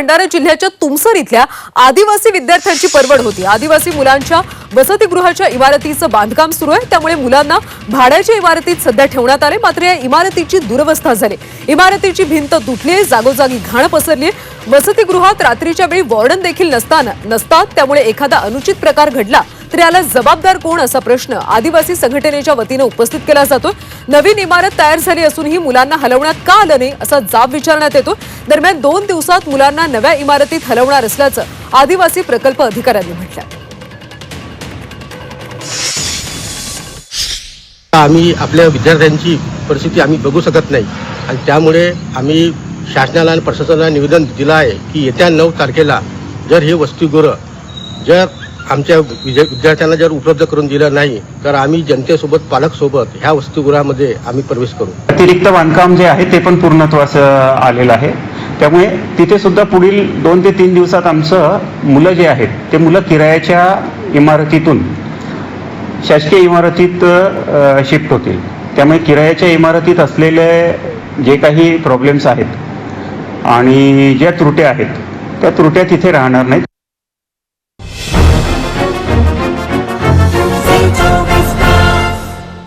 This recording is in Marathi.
भंडारा जिल्ह्याच्या तुमसर इथल्या आदिवासी विद्यार्थ्यांची परवड होती. आदिवासी मुलांच्या वसतिगृहाच्या इमारतीचं बांधकाम सुरू आहे. त्यामुळे मुलांना भाड्याच्या इमारतीत सध्या ठेवण्यात आले. मात्र या इमारतीची दुरवस्था झाली. इमारतीची भिंत तुटली आहे. जागोजागी घाण पसरली आहे. वसतिगृहात रात्रीच्या वेळी वॉर्डन देखील नसताना नसतात. त्यामुळे एखादा अनुचित प्रकार घडला तर याला जबाबदार कोण असा प्रश्न आदिवासी संघटनेच्या वतीनं उपस्थित केला जातो नवीन इमारत तयार झाली असूनही मुलांना हलवण्यात का आलं नाही असा जाब विचारण्यात येतो दरम्यान दोन दिवसात मुलांना नव्या इमारतीत हलवणार असल्याचं आदिवासी प्रकल्प अधिकाऱ्यांनी म्हटलं आम्ही आपल्या विद्यार्थ्यांची परिस्थिती आम्ही बघू शकत नाही. आणि त्यामुळे आम्ही शासनाला आणि प्रशासनाला निवेदन दिलं आहे की येत्या नऊ तारखेला जर हे वसतिगृह जर आमच्या विद्यार्थ्यांना जर उपलब्ध करून दिलं नाही तर आम्ही जनतेसोबत पालकसोबत ह्या वसतिगृहामध्ये आम्ही प्रवेश करू. अतिरिक्त बांधकाम जे आहे ते पण पूर्णत्वास आलेलं आहे. त्यामुळे तिथे सुद्धा पुढील दोन ते तीन दिवसात आमचं मुलं जे आहेत ते मुलं किरायाच्या इमारतीतून शासकीय इमारतीत शिफ्ट होतील. त्यामुळे किरायाच्या इमारतीत असलेले जे काही प्रॉब्लेम्स आहेत आणि ज्या त्रुट्या आहेत त्या त्रुट्या तिथे राहणार नाहीत.